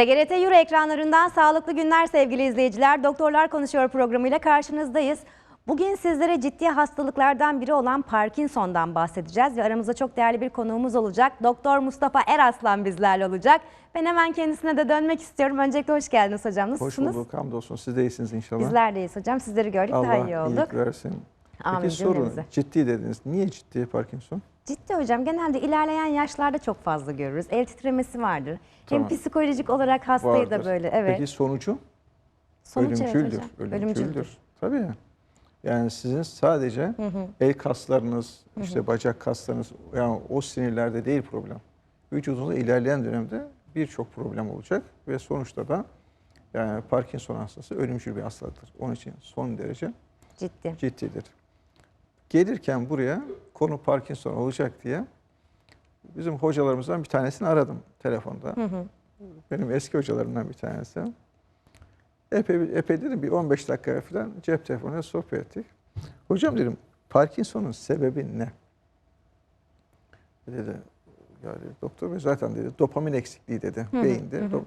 TGRT Euro ekranlarından sağlıklı günler sevgili izleyiciler. Doktorlar Konuşuyor programıyla karşınızdayız. Bugün sizlere ciddi hastalıklardan biri olan Parkinson'dan bahsedeceğiz ve aramızda çok değerli bir konuğumuz olacak. Doktor Mustafa Eraslan bizlerle olacak. Ben hemen kendisine de dönmek istiyorum. Öncelikle hoş geldiniz hocam. Hoş Nasılsınız? bulduk. Hamdolsun. Siz de iyisiniz inşallah. Bizler deyiz hocam. Sizleri gördük Allah daha iyi olduk. iyilik versin. Amin Peki sorun ciddi dediniz. Niye ciddi Parkinson? Ciddi hocam genelde ilerleyen yaşlarda çok fazla görürüz. El titremesi vardır. Tamam. Hem psikolojik olarak hastayı da Vardır. böyle evet. Peki sonucu? Sonuç evet ölümcüldür. hocam. Ölümcüldür. Tabii. Yani sizin sadece el kaslarınız, işte bacak kaslarınız, yani o sinirlerde değil problem. Vücudunuzda ilerleyen dönemde birçok problem olacak ve sonuçta da yani Parkinson hastası ölümcül bir hastalıktır. Onun için son derece Ciddi. ciddidir. Gelirken buraya konu Parkinson olacak diye bizim hocalarımızdan bir tanesini aradım telefonda. Benim eski hocalarımdan bir tanesi. Epey, epey dedim bir 15 dakika falan cep telefonuyla sohbet ettik. Hocam dedim Parkinson'un sebebi ne? Dedi ya dedi, doktor bey zaten dedi dopamin eksikliği dedi beyinde. Do-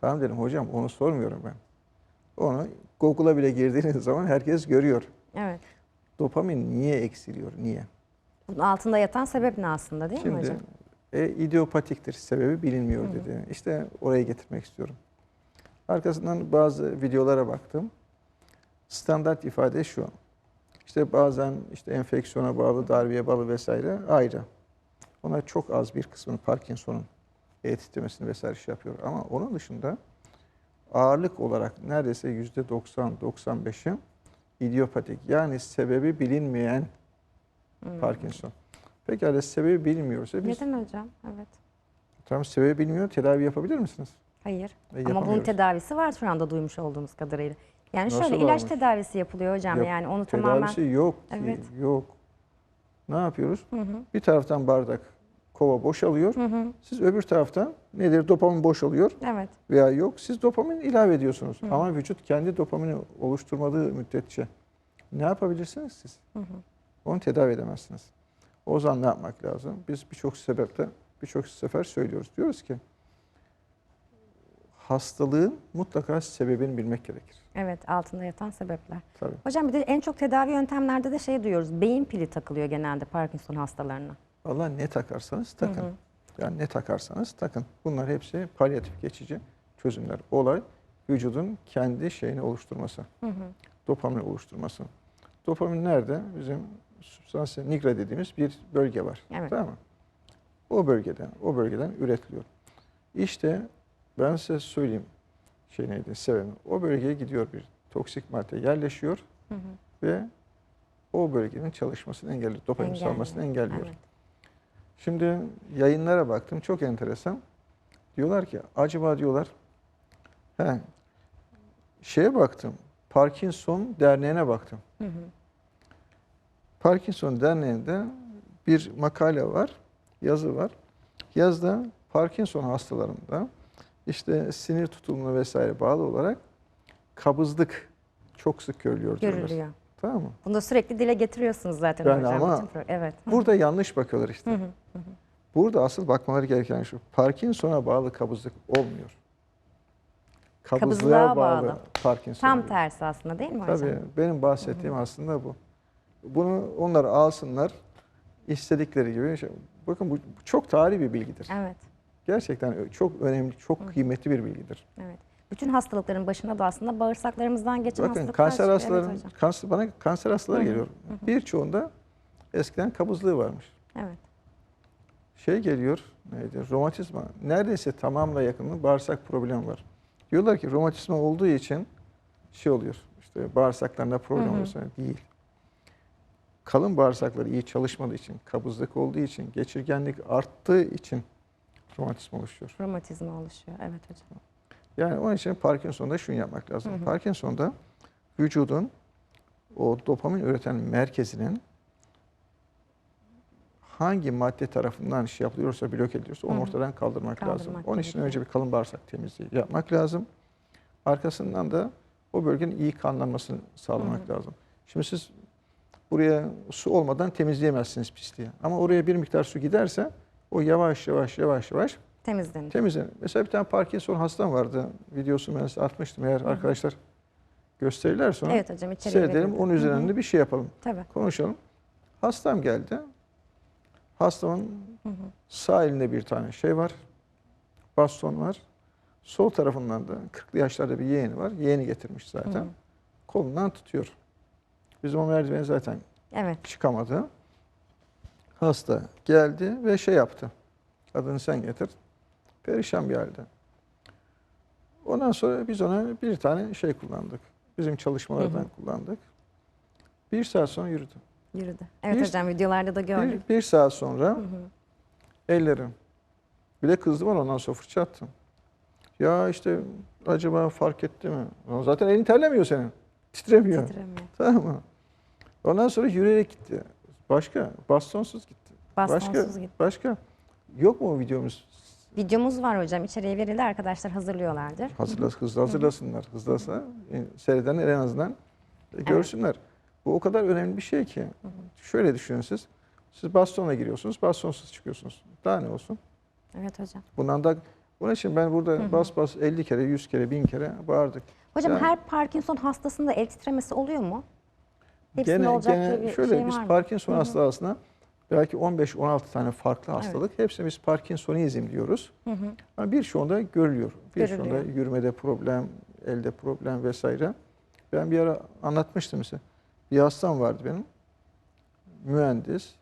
Tamam dedim hocam onu sormuyorum ben. Onu Google'a bile girdiğiniz zaman herkes görüyor. Evet. Dopamin niye eksiliyor? Niye? Bunun altında yatan sebep ne aslında değil mi Şimdi hocam? e, idiopatiktir. Sebebi bilinmiyor dedi. İşte oraya getirmek istiyorum. Arkasından bazı videolara baktım. Standart ifade şu. İşte bazen işte enfeksiyona bağlı, darbeye bağlı vesaire ayrı. Ona çok az bir kısmını Parkinson'un e titremesini vesaire şey yapıyor. Ama onun dışında ağırlık olarak neredeyse yüzde 90-95'i idiopatik. Yani sebebi bilinmeyen Parkinson. Pekala sebebi bilinmiyorsa biz Neden hocam? Evet. tam sebebi bilmiyor tedavi yapabilir misiniz? Hayır. E, Ama bunun tedavisi var şu anda duymuş olduğumuz kadarıyla. Yani Nasıl şöyle ilaç varmış? tedavisi yapılıyor hocam. Yok, yani onu Tedavisi tamamen yok ki, Evet. yok. Ne yapıyoruz? Bir taraftan bardak, kova boşalıyor. Siz öbür taraftan nedir? Dopamin boşalıyor evet. veya yok. Siz dopamin ilave ediyorsunuz. Ama vücut kendi dopamini oluşturmadığı müddetçe ne yapabilirsiniz siz? Onu tedavi edemezsiniz. O zaman ne yapmak lazım? Biz birçok sebepte, birçok sefer söylüyoruz. Diyoruz ki hastalığın mutlaka sebebini bilmek gerekir. Evet altında yatan sebepler. Tabii. Hocam bir de en çok tedavi yöntemlerde de şey duyuyoruz. Beyin pili takılıyor genelde Parkinson hastalarına. Valla ne takarsanız takın. Yani ne takarsanız takın. Bunlar hepsi palyatif geçici çözümler. Olay vücudun kendi şeyini oluşturması. Dopamin oluşturması. Dopamin nerede? Bizim substansiye nigra dediğimiz bir bölge var. Evet. Tamam mı? O bölgeden, o bölgeden üretiliyor. İşte ben size söyleyeyim şey neydi, sebebi. O bölgeye gidiyor bir toksik madde yerleşiyor ve o bölgenin çalışmasını engelliyor. Dopamin salmasını engelliyor. Evet. Şimdi yayınlara baktım çok enteresan. Diyorlar ki acaba diyorlar he, şeye baktım. Parkinson Derneği'ne baktım. Parkinson Derneği'nde bir makale var, yazı var. Yazda Parkinson hastalarında işte sinir tutulumuna vesaire bağlı olarak kabızlık çok sık görülüyor diyorlar. Görülüyor. Tamam mı? Bunu da sürekli dile getiriyorsunuz zaten Yani hocam. ama Evet. Burada yanlış bakıyorlar işte. Burada asıl bakmaları gereken şu. Parkinson'a bağlı kabızlık olmuyor. Kabızlığa, Kabızlığa bağlı, bağlı. Parkinson. Tam tersi aslında değil mi hocam? Tabii benim bahsettiğim aslında bu. Bunu onlar alsınlar istedikleri gibi. Şey- Bakın bu çok tarihi bir bilgidir. Evet. Gerçekten çok önemli, çok kıymetli bir bilgidir. Evet. Bütün hastalıkların başında da aslında bağırsaklarımızdan geçen Bakın hastalıklar kanser çıkıyor. hastaların, Evet kanser, bana kanser hastaları geliyor. Birçoğunda eskiden kabızlığı varmış. Evet. Şey geliyor, neydi, romatizma. Neredeyse tamamla yakını bağırsak problemi var. Diyorlar ki romatizma olduğu için şey oluyor, işte bağırsaklarında problem oluyorsa değil. Kalın bağırsakları iyi çalışmadığı için, kabızlık olduğu için, geçirgenlik arttığı için romatizma oluşuyor. Romatizma oluşuyor. Evet hocam. Yani onun için Parkinson'da şunu yapmak lazım. Parkinson'da vücudun o dopamin üreten merkezinin hangi madde tarafından şey yapılıyorsa, blok ediliyorsa onu ortadan kaldırmak, lazım. Kaldırmak Onun için önce bir kalın bağırsak temizliği yapmak lazım. Arkasından da o bölgenin iyi kanlanmasını sağlamak lazım. Şimdi siz buraya su olmadan temizleyemezsiniz pisliği. Ama oraya bir miktar su giderse o yavaş yavaş yavaş yavaş Temizlenir. Temizlenir. Mesela bir tane Parkinson hastam vardı. Videosunu ben size atmıştım. Eğer arkadaşlar gösterirler sonra Evet hocam içeriye seyredelim. Onun Hı hı. üzerinde bir şey yapalım. Tabii. Konuşalım. Hastam geldi. Hastamın sağ elinde bir tane şey var. Baston var. Sol tarafından da 40'lı yaşlarda bir yeğeni var. Yeğeni getirmiş zaten. Hı. Kolundan tutuyor. Bizim o merdiveni zaten Evet. çıkamadı. Hasta geldi ve şey yaptı. Adını sen getir. Perişan bir halde. Ondan sonra biz ona bir tane şey kullandık. Bizim çalışmalardan Hı hı. kullandık. Bir saat sonra yürüdü. Yürüdü. Evet Bir- hocam videolarda da gördük. Bir, bir saat sonra Hı hı. ellerim. Bir de kızdı var ondan sonra fırça attım. Ya işte acaba fark etti mi? Zaten elin terlemiyor senin. Titremiyor. Titremiyor. Tamam mı? Ondan sonra yürüyerek gitti. Başka? Bastonsuz gitti. Bastonsuz başka, gitti. Başka? Yok mu videomuz? Videomuz var hocam. İçeriye verildi. Arkadaşlar hazırlıyorlardır. Hazırlas, hızlı hazırlasınlar. Hızlasa e, seyredenler en azından görsünler. Bu o kadar önemli bir şey ki. Şöyle düşünün siz. Siz bastonla giriyorsunuz, bastonsuz çıkıyorsunuz. Daha ne olsun? Evet hocam. Bundan da bunun için ben burada bas bas 50 kere, 100 kere, 1000 kere bağırdık. Hocam Yani- her Parkinson hastasında el titremesi oluyor mu? Hepsinde Gene, olacak gene gibi bir şöyle şey biz var? Parkinson Hı hı. hastasına belki 15-16 tane farklı hastalık. Hepsine biz Parkinsonizm diyoruz. Hı hı. Ama birçoğunda görülüyor. Birçoğunda yürümede problem, elde problem vesaire. Ben bir ara anlatmıştım size. Bir hastam vardı benim. Mühendis.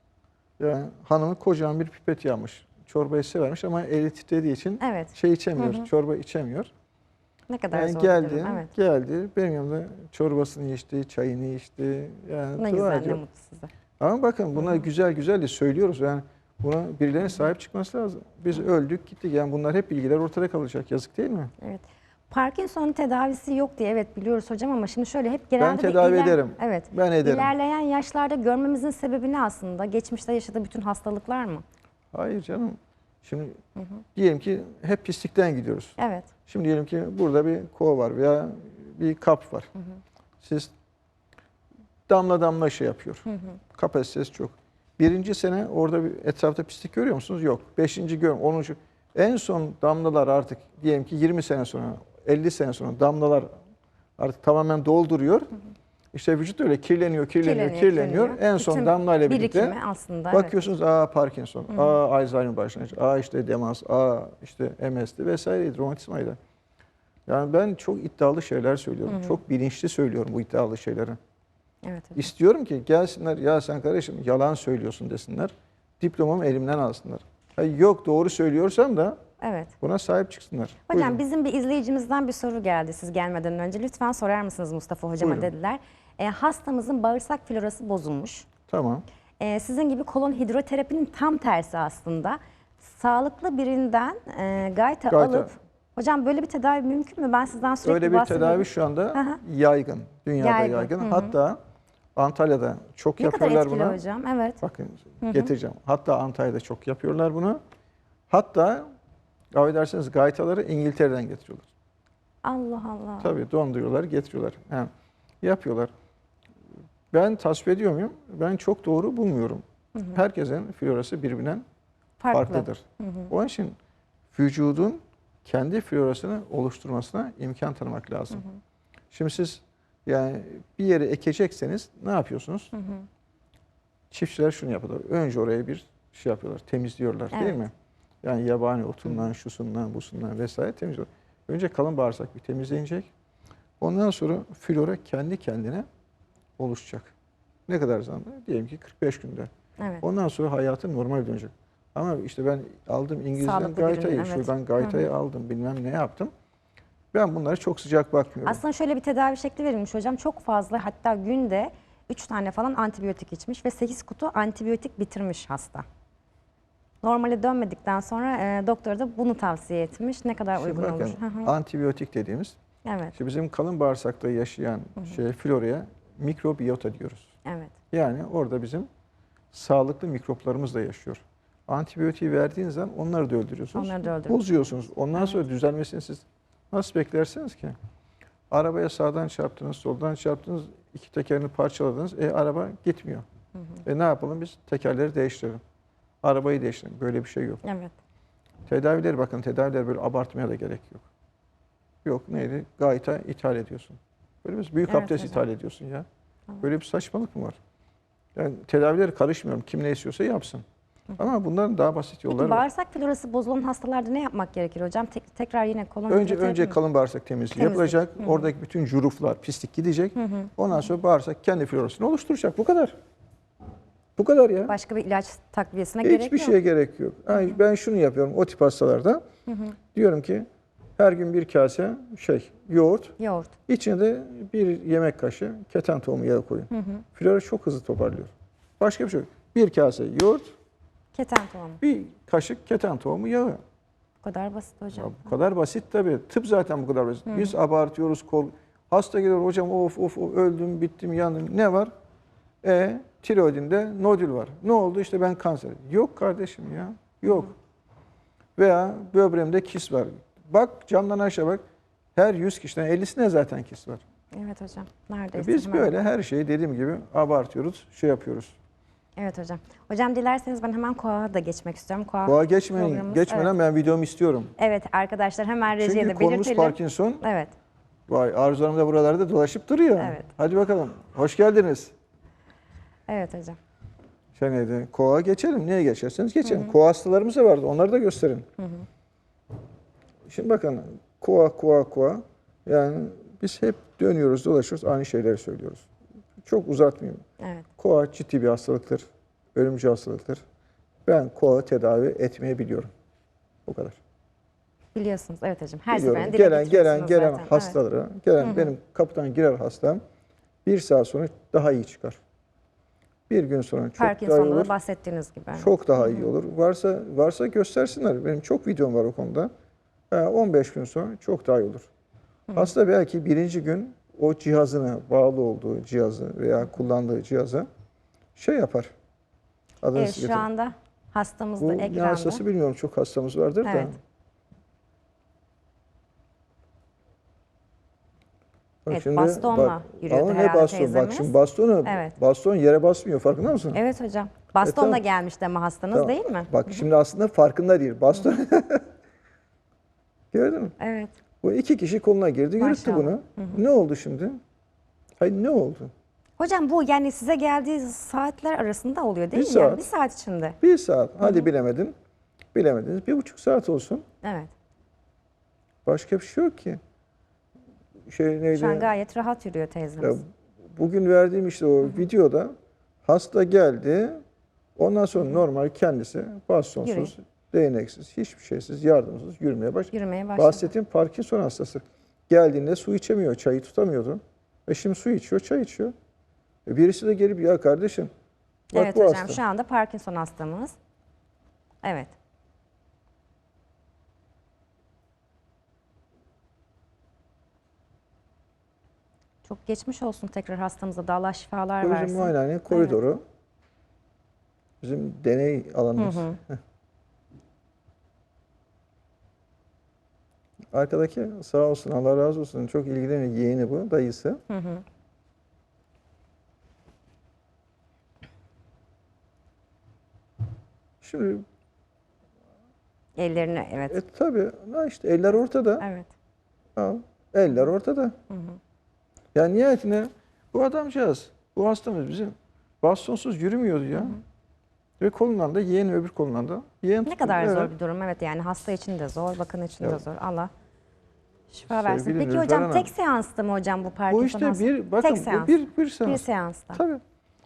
Yani hanımı kocaman bir pipet yapmış. Çorbayı severmiş ama eli titrediği için Evet. şey içemiyor, Hı hı. çorba içemiyor. Ne kadar Yani zor geldi. Evet. geldi. Benim yanımda çorbasını içti, çayını içti. Yani Ne güzel, ne ediyor. mutlu size. Ama bakın bunlar güzel güzel de söylüyoruz. Yani buna birilerinin sahip çıkması lazım. Biz öldük gittik. Yani bunlar hep bilgiler ortada kalacak. Yazık değil mi? Evet. Parkinson tedavisi yok diye evet biliyoruz hocam ama şimdi şöyle hep genelde Ben tedavi iler- ederim. Evet. Ben ederim. İlerleyen yaşlarda görmemizin sebebi ne aslında? Geçmişte yaşadığı bütün hastalıklar mı? Hayır canım. Şimdi diyelim ki hep pislikten gidiyoruz. Evet. Şimdi diyelim ki burada bir kova var veya bir kap var. Siz damla damla şey yapıyor. Kapasitesi çok. Birinci sene orada bir etrafta pislik görüyor musunuz? Yok. Beşinci görüyorum. Onuncu. En son damlalar artık diyelim ki 20 sene sonra, 50 sene sonra damlalar artık tamamen dolduruyor. İşte vücut öyle kirleniyor, kirleniyor, Kirleniyor, kirleniyor. kirleniyor. En son Bütün damlayla birlikte aslında. evet. bakıyorsunuz aa Parkinson, aa Alzheimer başlangıcı, aa işte demans, aa işte MS'di vesaire, romatizmaydı. Yani ben çok iddialı şeyler söylüyorum. Çok bilinçli söylüyorum bu iddialı şeyleri. Evet. hocam. İstiyorum ki gelsinler ya sen kardeşim yalan söylüyorsun desinler. Diplomamı elimden alsınlar. Ha, yok doğru söylüyorsam da Evet. buna sahip çıksınlar. Hocam Buyurun. bizim bir izleyicimizden bir soru geldi siz gelmeden önce. Lütfen sorar mısınız Mustafa hocama Buyurun. dediler. E, hastamızın bağırsak florası bozulmuş. Tamam. E, sizin gibi kolon hidroterapinin tam tersi aslında. Sağlıklı birinden e, gayta, Gayta. alıp Hocam böyle bir tedavi mümkün mü? Ben sizden sürekli Öyle bir tedavi şu anda Hı hı. yaygın. Dünyada Yaygın, yaygın. hı hı. Hatta Antalya'da çok Ne kadar yapıyorlar etkili bunu. hocam? Evet. Bakın getireceğim. Hatta Antalya'da çok yapıyorlar bunu. Hatta affedersiniz gaytaları İngiltere'den getiriyorlar. Allah Allah. Tabii donduruyorlar, getiriyorlar. Yani yapıyorlar. Ben tasvip ediyor muyum? Ben çok doğru bulmuyorum. Herkesin florası birbirinden Farklı. farklıdır. Onun için vücudun kendi florasını oluşturmasına imkan tanımak lazım. Şimdi siz yani bir yere ekecekseniz ne yapıyorsunuz? Çiftçiler şunu yapıyorlar. Önce oraya bir şey yapıyorlar, temizliyorlar değil Evet. mi? Yani yabani otundan, şusundan, busundan vesaire temizliyorlar. Önce kalın bağırsak bir temizlenecek. Ondan sonra flora kendi kendine oluşacak. Ne kadar zamanda? Diyelim ki 45 günde. Evet. Ondan sonra hayatın normal dönecek. Ama işte ben aldım İngiliz'den Sağlıklı gaytayı, evet. şuradan gaytayı aldım, bilmem ne yaptım. Ben bunlara çok sıcak bakmıyorum. Aslında şöyle bir tedavi şekli verilmiş hocam. Çok fazla hatta günde 3 tane falan antibiyotik içmiş ve 8 kutu antibiyotik bitirmiş hasta. Normale dönmedikten sonra e, doktor da bunu tavsiye etmiş. Ne kadar Şimdi uygun bakın, olur. Hı hı. antibiyotik dediğimiz, Evet, işte bizim kalın bağırsakta yaşayan şey floraya mikrobiyota diyoruz. evet. Yani orada bizim sağlıklı mikroplarımız da yaşıyor. Antibiyotiği verdiğiniz zaman onları da öldürüyorsunuz. Onları da öldürüyorsunuz. Bozuyorsunuz. Ondan sonra düzelmesini siz nasıl beklersiniz ki? Arabaya sağdan çarptınız, soldan çarptınız, iki tekerini parçaladınız. E araba gitmiyor. E ne yapalım biz? Tekerleri değiştirelim. Arabayı değiştirelim. Böyle bir şey yok. Evet. Tedavileri bakın tedavileri böyle abartmaya da gerek yok. Yok neydi? Gayta ithal ediyorsun. Böyle bir büyük Evet abdest hocam. ithal ediyorsun ya. Böyle bir saçmalık mı var? Yani tedavileri karışmıyorum. Kim ne istiyorsa yapsın. Ama bunların daha basit Peki yolları var. bağırsak florası bozulan hastalarda ne yapmak gerekir hocam? Tek- tekrar yine kolonya Önce önce kalın bağırsak temizliği Temizlik. yapılacak. Oradaki bütün juruflar, pislik gidecek. Ondan sonra bağırsak kendi florasını oluşturacak. Bu kadar. Bu kadar ya. Başka bir ilaç takviyesine gerek Hiçbir yok. şeye gerek yok. Ay, ben şunu yapıyorum o tip hastalarda. Diyorum ki her gün bir kase şey yoğurt, Yoğurt. içine de bir yemek kaşığı keten tohumu yağı koyun. Flora çok hızlı toparlıyor. Başka bir şey yok. Bir kase yoğurt, Keten tohumu. bir kaşık keten tohumu yağı. Bu kadar basit hocam. Ya bu kadar basit tabii. Tıp zaten bu kadar basit. Biz abartıyoruz. Kol... Hasta geliyor hocam of of of, öldüm bittim yandım. Ne var? E tiroidinde nodül var. Ne oldu? İşte ben kanser. Yok kardeşim ya. Yok. Veya böbreğimde kis var. Bak camdan aşağı bak. Her 100 kişiden 50'sine zaten kis var. Evet hocam. E Neredeyse. biz böyle her şeyi dediğim gibi abartıyoruz, şey yapıyoruz. Evet hocam. Hocam dilerseniz ben hemen KOA'ya da geçmek istiyorum. KOA Boğa geçmeyin, programımız- geçmeden Evet. ben videomu istiyorum. evet arkadaşlar hemen rejiye Çünkü de konumuz belirtelim. Parkinson. Evet. Vay Arzu Hanım da buralarda dolaşıp duruyor. Evet. Hadi bakalım. Hoş geldiniz. Evet hocam. Şey neydi? Koa geçelim. Niye geçerseniz geçelim. Koa hastalarımız da vardı. Onları da gösterin. Şimdi bakın. Koa, koa, koa. Yani biz hep dönüyoruz, dolaşıyoruz. Aynı şeyleri söylüyoruz. Çok uzatmayayım. Evet. Koa ciddi bir hastalıktır. Ölümcül hastalıktır. Ben koa tedavi etmeyi biliyorum. Bu kadar. Biliyorsunuz. Evet hocam. Her Biliyorum. seferinde Gelen gelen gelen zaten. Evet. hastalara, gelen benim kapıdan girer hastam bir saat sonra daha iyi çıkar. Bir gün sonra çok daha iyi Parkinson'da olur. da bahsettiğiniz gibi. Çok daha iyi olur. Varsa varsa göstersinler. Benim çok videom var o konuda. Ha, 15 gün sonra çok daha iyi olur. Hasta belki birinci gün o cihazına bağlı olduğu cihazı veya kullandığı cihaza şey yapar. Adını Evet, şu anda hastamız Bu da ne ekranda. hastası bilmiyorum. Çok hastamız vardır Evet. Bak Evet, bastonla yürüyordu ama ne herhalde baston? Bak teyzemiz. şimdi bastonu, Evet. baston yere basmıyor farkında mısın? Evet hocam. Bastonla E, tamam. gelmiş deme hastanız Tamam. değil mi? Bak şimdi aslında farkında değil. Baston. Gördün mü? Evet. Bu iki kişi koluna girdi, yürüttü bunu. Ne oldu şimdi? Hayır ne oldu? Hocam bu yani size geldiği saatler arasında oluyor değil Bir mi? Yani saat. bir saat içinde. Bir saat. Hadi bilemedin. Bilemediniz. Bir buçuk saat olsun. Evet. Başka bir şey yok ki. Şey neydi? Şu an gayet rahat yürüyor Ya, teyzemiz. bugün verdiğim işte o videoda hasta geldi. Ondan sonra normal kendisi bastonsuz, değneksiz, hiçbir şeysiz, yardımsız yürümeye başladı. Yürümeye başladı. Bahsettiğim Parkinson hastası. Geldiğinde su içemiyor, çayı tutamıyordu. Ve şimdi su içiyor, çay içiyor. E Birisi de gelip ya kardeşim bak evet bu hocam hasta. şu anda Parkinson hastamız. Evet. Çok geçmiş olsun tekrar hastamıza da Allah şifalar Bizim versin. muayenehane koridoru. Bizim deney alanımız. Arkadaki sağ olsun Allah razı olsun çok ilgileniyor yeğeni bu dayısı. Hı hı. Şimdi Ellerini evet. e, tabii ha işte eller ortada. Evet. Al, eller ortada. Yani nihayetinde bu adamcağız, bu hastamız bizim bastonsuz yürümüyordu ya. Ve kolundan da yeğen öbür kolundan da yeğen Ne kadar tutuyor. zor Evet. bir durum evet yani hasta için de zor, bakın için de Evet. zor. Allah şifa versin. Sevgili Peki Nilüfer hocam Hanım, tek seansta mı hocam bu Parkinson Bu işte bir bakın tek seans. bir bir seans. Bir seansta. Tabii.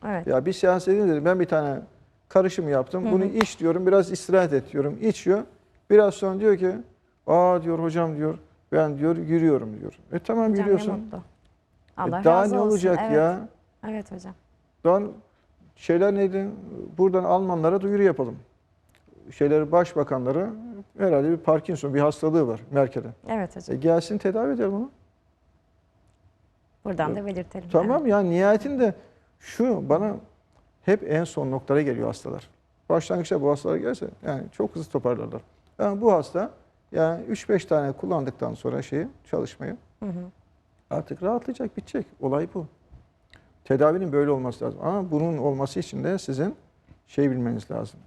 Evet. Ya bir seans dediğim dedim ben bir tane karışım yaptım. Bunu iç diyorum biraz istirahat et diyorum. İçiyor. Biraz sonra diyor ki aa diyor hocam diyor ben diyor yürüyorum diyor. E tamam Hocam yürüyorsun. E Allah daha razı ne olsun. olacak evet. ya? Evet hocam. Daha şeyler neydi? Buradan Almanlara duyuru yapalım. Şeyleri başbakanlara herhalde bir Parkinson bir hastalığı var Merkel'e. Evet E hocam. gelsin tedavi edelim onu. Buradan da belirtelim. Tamam ya nihayetinde şu bana hep en son noktalara geliyor hastalar. Başlangıçta bu hastalar gelse yani çok hızlı toparlarlar. Yani bu hasta yani 3-5 tane kullandıktan sonra şeyi çalışmayı artık rahatlayacak, bitecek. Olay bu. Tedavinin böyle olması lazım. Ama bunun olması için de sizin şey bilmeniz lazım.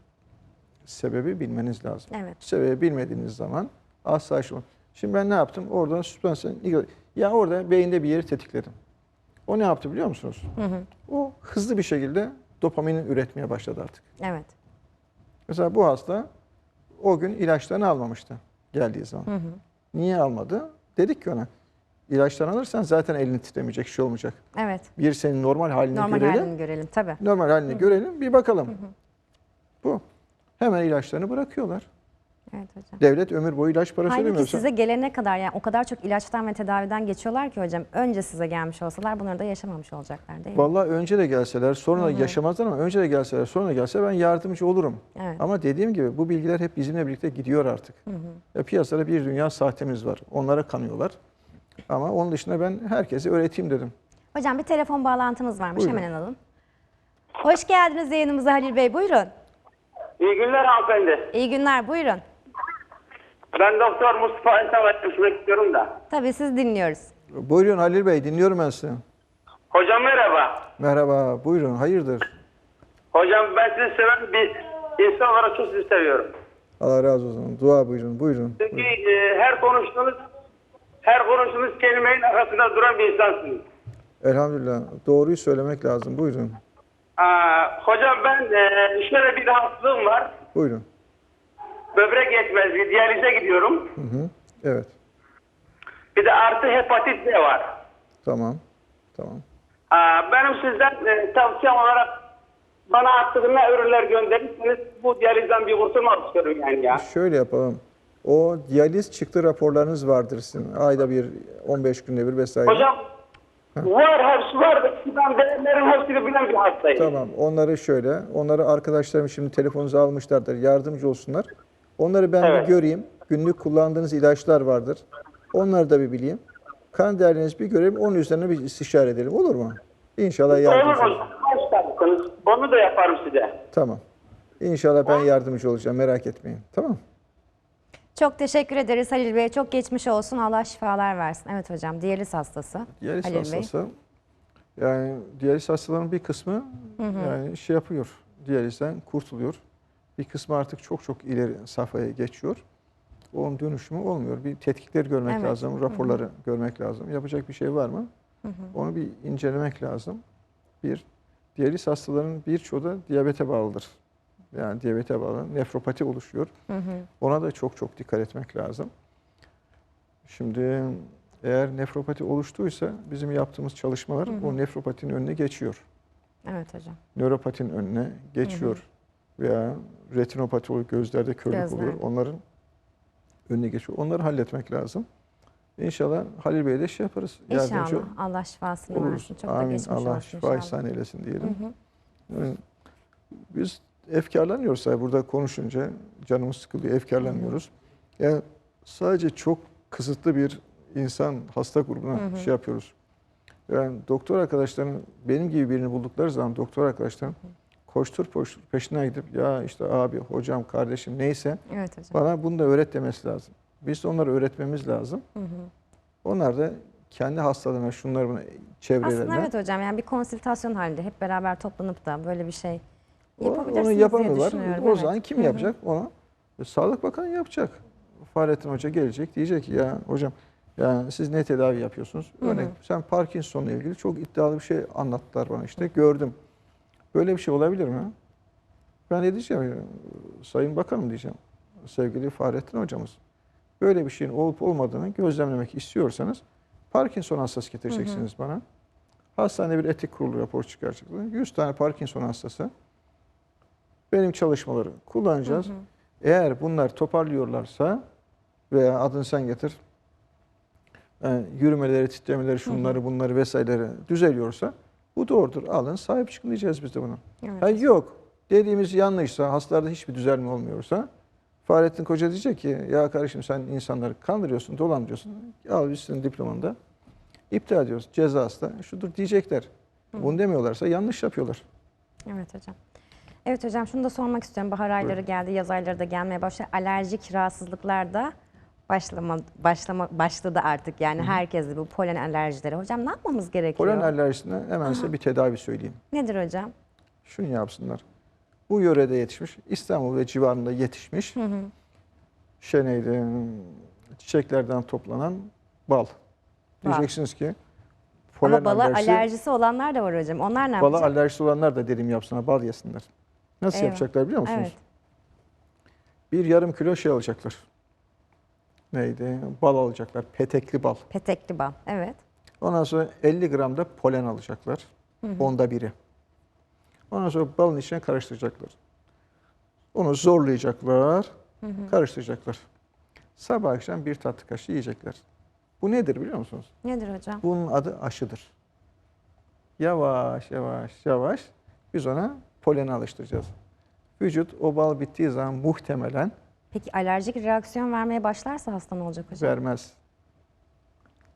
sebebi bilmeniz lazım. Evet. Sebebi bilmediğiniz zaman asla şu. Şimdi ben ne yaptım? Oradan süspansiyon ya orada beyinde bir yeri tetikledim. O ne yaptı biliyor musunuz? O hızlı bir şekilde dopaminin üretmeye başladı artık. Evet. Mesela bu hasta o gün ilaçlarını almamıştı geldiği zaman. Niye almadı? Dedik ki ona ilaçlarını alırsan zaten elini titremeyecek, şey olmayacak. Evet. Bir senin normal halini Normal görelim. halini görelim tabii. Normal halini görelim, bir bakalım. Bu. Hemen ilaçlarını bırakıyorlar. Evet hocam. Devlet ömür boyu ilaç parası Halbuki ödemiyorsa. size gelene kadar yani o kadar çok ilaçtan ve tedaviden geçiyorlar ki hocam önce size gelmiş olsalar bunları da yaşamamış olacaklar değil mi? Vallahi önce de gelseler, sonra da yaşamazlar ama önce de gelseler, sonra da gelse ben yardımcı olurum. Evet. Ama dediğim gibi bu bilgiler hep bizimle birlikte gidiyor artık. Ya piyasada bir dünya sahtemiz var. Onlara kanıyorlar. Ama onun dışında ben herkese öğreteyim dedim. Hocam bir telefon bağlantımız varmış Buyurun. hemen alalım. Hoş geldiniz yayınımıza Halil Bey buyurun. İyi günler hanımefendi. İyi günler buyurun. Ben Doktor Mustafa Ensel'e görüşmek istiyorum da. Tabii siz dinliyoruz. Buyurun Halil Bey, dinliyorum ben sizi. Hocam merhaba. Merhaba, buyurun, hayırdır? Hocam ben sizi seven bir insan olarak çok sizi seviyorum. Allah razı olsun. Dua buyurun, buyurun. Çünkü e, her konuştuğunuz her konuştuğunuz kelimenin arkasında duran bir insansınız. Elhamdülillah. Doğruyu söylemek lazım. Buyurun. Aa, hocam ben e, şöyle bir rahatsızlığım var. Buyurun. Böbrek yetmezliği, diyalize gidiyorum. Hı hı. Evet. Bir de artı hepatit B var. Tamam. Tamam. Aa, benim sizden e, tavsiyem olarak bana attığınız ürünler gönderirseniz bu diyalizden bir kurtulmak istiyorum yani ya. Şöyle yapalım. O diyaliz çıktı raporlarınız vardır sizin. Ayda bir, 15 günde bir vesaire. Hocam var hepsi var ben değerlerin hepsini bilen bir hastayım. Tamam. Onları şöyle. Onları arkadaşlarım şimdi telefonunuzu almışlardır. Yardımcı olsunlar. Onları ben Evet. bir göreyim. Günlük kullandığınız ilaçlar vardır. Onları da bir bileyim. Kan değerlerinizi bir göreyim. Onun üzerine bir istişare edelim. Olur mu? İnşallah Olur yardımcı hocam. olacağım. Başlarsınız. Onu da yaparım size. Tamam. İnşallah ben yardımcı olacağım. Merak etmeyin. Tamam. Çok teşekkür ederiz Halil Bey. Çok geçmiş olsun. Allah şifalar versin. Evet hocam diyaliz hastası. Diyaliz Halil Bey. hastası. Yani diyaliz hastalarının bir kısmı yani şey yapıyor. Diyalizden kurtuluyor. Bir kısmı artık çok çok ileri safhaya geçiyor. Onun dönüşümü olmuyor. Bir tetkikler görmek Evet. lazım, raporları görmek lazım. Yapacak bir şey var mı? Onu bir incelemek lazım. Bir, diyaliz hastalarının birçoğu da diyabete bağlıdır. Yani diyabete bağlı nefropati oluşuyor. Ona da çok çok dikkat etmek lazım. Şimdi eğer nefropati oluştuysa bizim yaptığımız çalışmalar o nefropatinin önüne geçiyor. Evet hocam. Nöropatinin önüne geçiyor. Veya retinopati oluyor, gözlerde körlük oluyor. Gözlerde. Onların önüne geçiyor. Onları halletmek lazım. İnşallah Halil Bey'e de şey yaparız. İnşallah. Yardımcı Allah şifasını oluruz. versin. Çok da Amin. geçmiş Allah olsun şifa ihsan eylesin diyelim. Yani biz efkarlanıyoruz tabii burada konuşunca canımız sıkılıyor, efkarlanıyoruz. Yani sadece çok kısıtlı bir insan hasta grubuna şey yapıyoruz. Yani doktor arkadaşların benim gibi birini buldukları zaman doktor arkadaşlarım koştur koştur peşinden gidip ya işte abi, hocam, kardeşim neyse Evet hocam. bana bunu da öğret demesi lazım. Biz de onları öğretmemiz lazım. Onlar da kendi hastalarına, şunları buna çevrelerine Aslında evet hocam yani bir konsültasyon halinde hep beraber toplanıp da böyle bir şey yapabilirsiniz Onu diye yapamıyorlar. düşünüyorum. O evet. zaman kim yapacak onu? E, Sağlık Bakanı yapacak. Fahrettin Hoca gelecek diyecek ki ya hocam ya siz ne tedavi yapıyorsunuz? Örnek sen Parkinson'la ilgili çok iddialı bir şey anlattılar bana işte gördüm. Böyle bir şey olabilir mi? Ben de diyeceğim Sayın Bakanım diyeceğim. Sevgili Fahrettin Hocamız. Böyle bir şeyin olup olmadığını gözlemlemek istiyorsanız Parkinson hastası getireceksiniz bana. Hastanede bir etik kurulu raporu çıkaracaksınız. 100 tane Parkinson hastası benim çalışmaları kullanacağız. Eğer bunlar toparlıyorlarsa veya adını sen getir, yani yürümeleri, titremeleri, şunları, bunları vesaireleri düzeliyorsa bu doğrudur. Alın sahip çıkın diyeceğiz biz de buna. Evet. Ha, yok dediğimiz yanlışsa, hastalarda hiçbir düzelme olmuyorsa Fahrettin Koca diyecek ki ya kardeşim sen insanları kandırıyorsun, dolandırıyorsun. Al biz senin diplomanı da iptal ediyoruz. Cezası da şudur diyecekler. Bunu demiyorlarsa yanlış yapıyorlar. Evet hocam. Evet hocam şunu da sormak istiyorum. Bahar ayları geldi, yaz ayları da gelmeye başladı. Alerjik rahatsızlıklar da başlama, başlama, başladı artık. Yani herkeste bu polen alerjileri. Hocam ne yapmamız gerekiyor? Polen alerjisine hemen size bir tedavi söyleyeyim. Nedir hocam? Şunu yapsınlar. bu yörede yetişmiş. İstanbul ve civarında yetişmiş. Şey neydi? Çiçeklerden toplanan bal. Diyeceksiniz ki polen Ama bala alerjisi- alerjisi olanlar da var hocam. Onlar ne Bala yapacak? alerjisi olanlar da dedim yapsınlar, bal yesinler. Nasıl Eyvah. yapacaklar biliyor musunuz? Evet. Bir yarım kilo şey alacaklar. Neydi? Bal alacaklar, petekli bal. Petekli bal. Evet. Ondan sonra 50 gram da polen alacaklar. Onda biri. Ondan sonra balın içine karıştıracaklar. Onu zorlayacaklar, karıştıracaklar. Sabah akşam bir tatlı kaşığı yiyecekler. Bu nedir biliyor musunuz? Nedir hocam? Bunun adı aşıdır. Yavaş yavaş yavaş biz ona poleni alıştıracağız. Vücut o bal bittiği zaman muhtemelen Peki alerjik reaksiyon vermeye başlarsa hasta ne olacak hocam? vermez.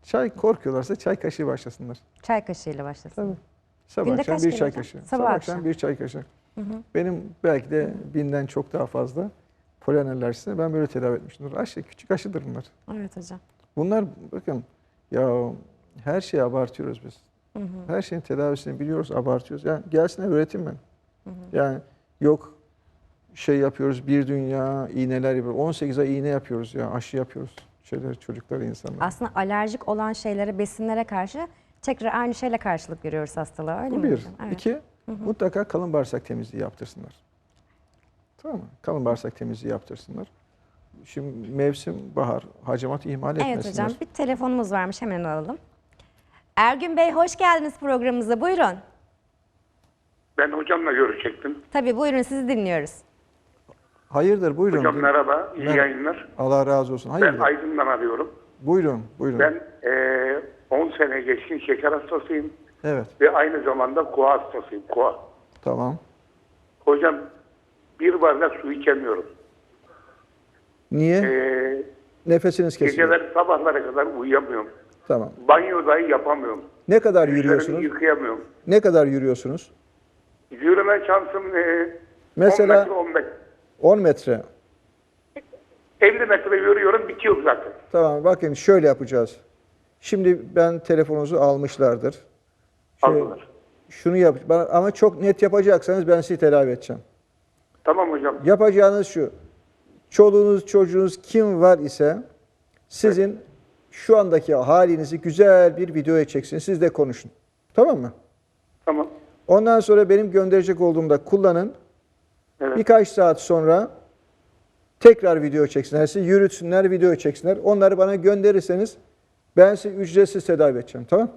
Çay korkuyorlarsa çay kaşığı başlasınlar. Çay kaşığıyla başlasın. Tabii. Sabah Günde akşam kaç bir kere çay hocam? kaşığı. Sabah akşam. bir çay kaşığı. Benim belki de binden çok daha fazla polen alerjisini ben böyle tedavi etmişimdir. Aşı, küçük aşıdır bunlar. Evet hocam. Bunlar bakın ya her şeyi abartıyoruz biz. Her şeyin tedavisini biliyoruz, abartıyoruz. Yani gelsinler öğretin ben. Yani yok şey yapıyoruz, bir dünya iğneler yapıyoruz. 18 ay iğne yapıyoruz ya, aşı yapıyoruz. Şeyler, çocuklara, insanlara. Aslında alerjik olan şeylere, besinlere karşı tekrar aynı şeyle karşılık görüyoruz hastalığa. Öyle Bu mi bir. hocam? Evet. İki, mutlaka kalın bağırsak temizliği yaptırsınlar. Tamam mı? Kalın bağırsak temizliği yaptırsınlar. Şimdi mevsim bahar, hacamat ihmal Evet etmesinler. hocam bir telefonumuz varmış hemen alalım. Ergün Bey hoş geldiniz programımıza buyurun. Ben hocamla görüşecektim. Tabii buyurun sizi dinliyoruz. Hayırdır buyurun. Hocam merhaba, iyi Merhaba. yayınlar. Allah razı olsun. Ben Hayırdır. Aydın'dan arıyorum. Buyurun, buyurun. Ben eee 10 sene geçkin şeker hastasıyım Evet, ve aynı zamanda koa hastasıyım. Koa. tamam. Hocam bir bardak su içemiyorum. Niye? Eee Nefesiniz kesiliyor. geceler sabahlara kadar uyuyamıyorum. Tamam. Banyo dahi yapamıyorum. Ne kadar Dişlerimi yürüyorsunuz? yıkayamıyorum. Ne kadar yürüyorsunuz? Yürüme şansım eee Mesela- 10 metre 15. 10 metre. 50 metre yürüyorum bitiyor zaten. Tamam bakın şöyle yapacağız. Şimdi ben telefonunuzu almışlardır. Şey, Aldılar. şunu yap bana- ama çok net yapacaksanız ben sizi tedavi edeceğim. Tamam hocam. Yapacağınız şu. Çoluğunuz, çocuğunuz kim var ise sizin şu andaki halinizi güzel bir videoya çeksin. Siz de konuşun. Tamam mı? Tamam. Ondan sonra benim gönderecek olduğumda kullanın. Evet. Birkaç saat sonra tekrar video çeksinler. Sizi yürütsünler, video çeksinler. Onları bana gönderirseniz ben sizi ücretsiz tedavi edeceğim. Tamam?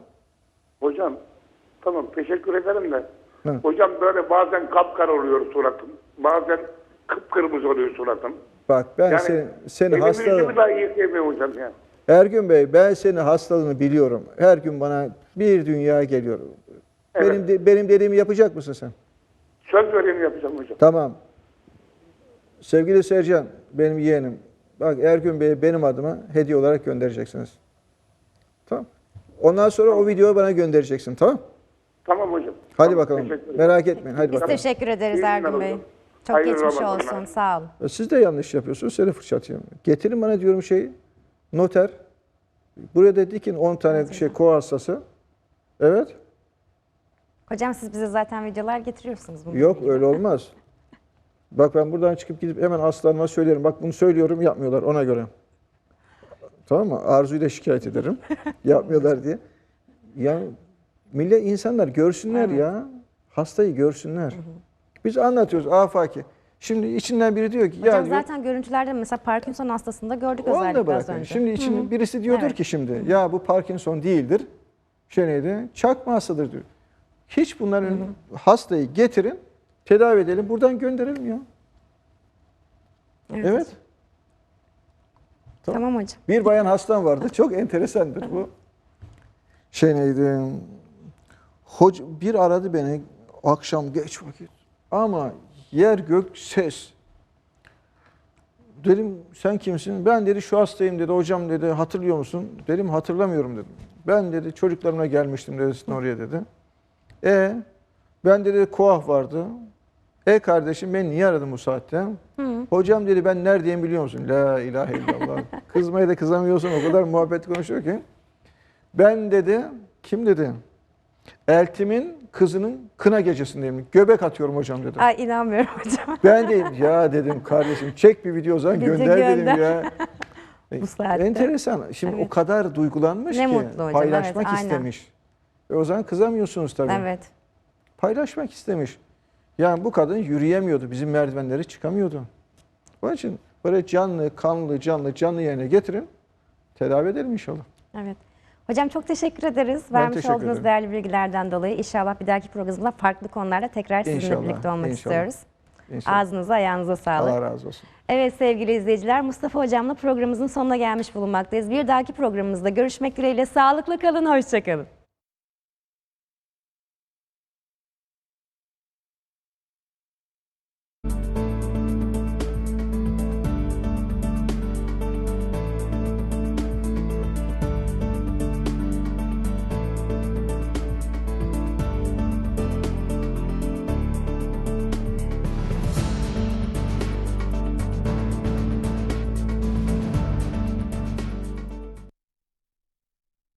Hocam tamam teşekkür ederim de. Hı. Hocam böyle bazen kapkara oluyor suratım. Bazen kıpkırmızı oluyor suratım. Bak ben Yani seni, seni elimi hasta... yüzümü dahi yıkayamıyorum hocam ya. Ergün Bey ben senin hastalığını biliyorum. Her gün bana bir dünya geliyor. Evet. Benim de- benim dediğimi yapacak mısın sen? Söz vereyim yapacağım hocam. Tamam. Sevgili Sercan, benim yeğenim. Bak Ergün Bey'e benim adıma hediye olarak göndereceksiniz. Tamam. Ondan sonra o videoyu bana göndereceksin, tamam? Tamam hocam. Hadi Tamam, bakalım. Merak etmeyin. Hadi Biz bakalım. teşekkür ederiz Ergün Bey. hocam. Çok Hayırlı geçmiş olsun sağ olun. Siz de yanlış yapıyorsunuz. Seni fırçatıyorum. Getirin bana diyorum şey noter. Buraya da dikin 10 tane şey kova hastası. Evet. Hocam siz bize zaten videolar getiriyorsunuz. Bunu Yok öyle olmaz. Bak ben buradan çıkıp gidip hemen aslanıma söylerim. Bak bunu söylüyorum yapmıyorlar ona göre. Tamam mı? Arzu'yu da şikayet ederim. yapmıyorlar diye. Ya millet insanlar görsünler ya. Hastayı görsünler. Biz anlatıyoruz afaki. Şimdi içinden biri diyor ki ya Hocam diyor, zaten görüntülerde mesela Parkinson hastasında gördük özellikle da az önce. Şimdi için birisi diyordur Evet. ki şimdi ya bu Parkinson değildir. Şey neydi? Çakma hastadır diyor. Hiç bunların hastayı getirin, tedavi edelim, buradan gönderelim ya. Evet. Tamam hocam. Bir bayan hastam vardı. Çok enteresandır bu. Şey neydi? Hoca bir aradı beni akşam geç vakit. Ama yer gök ses. Dedim sen kimsin? Ben dedi şu hastayım dedi. Hocam dedi hatırlıyor musun? Dedim hatırlamıyorum dedim. Ben dedi çocuklarımla gelmiştim dedi oraya dedi. E ben dedi koah vardı. E kardeşim ben niye aradım bu saatte? Hocam dedi ben neredeyim biliyor musun? La ilahe illallah. Kızmaya da kızamıyorsun o kadar muhabbet konuşuyor ki. Ben dedi kim dedi? Eltimin kızının kına gecesindeyim. Göbek atıyorum hocam dedim. Ay inanmıyorum hocam. Ben de ya dedim kardeşim çek bir video o zaman Video gönder, dedim gönder. ya. Bu saatte. Enteresan. Şimdi Evet. o kadar duygulanmış Ne ki mutlu hocam, paylaşmak evet, aynen. istemiş. E o zaman kızamıyorsunuz tabii. Evet. Paylaşmak istemiş. Yani bu kadın yürüyemiyordu. Bizim merdivenleri çıkamıyordu. Onun için böyle canlı, kanlı, canlı, canlı yerine getirin. Tedavi edelim inşallah. Evet. Hocam çok teşekkür ederiz. Ben Vermiş teşekkür olduğunuz ederim. değerli bilgilerden dolayı. İnşallah bir dahaki programımızda farklı konularda tekrar sizinle İnşallah, birlikte olmak inşallah. istiyoruz. İnşallah. Ağzınıza ayağınıza sağlık. Allah razı olsun. Evet sevgili izleyiciler Mustafa Hocam'la programımızın sonuna gelmiş bulunmaktayız. Bir dahaki programımızda görüşmek dileğiyle sağlıklı kalın, hoşçakalın.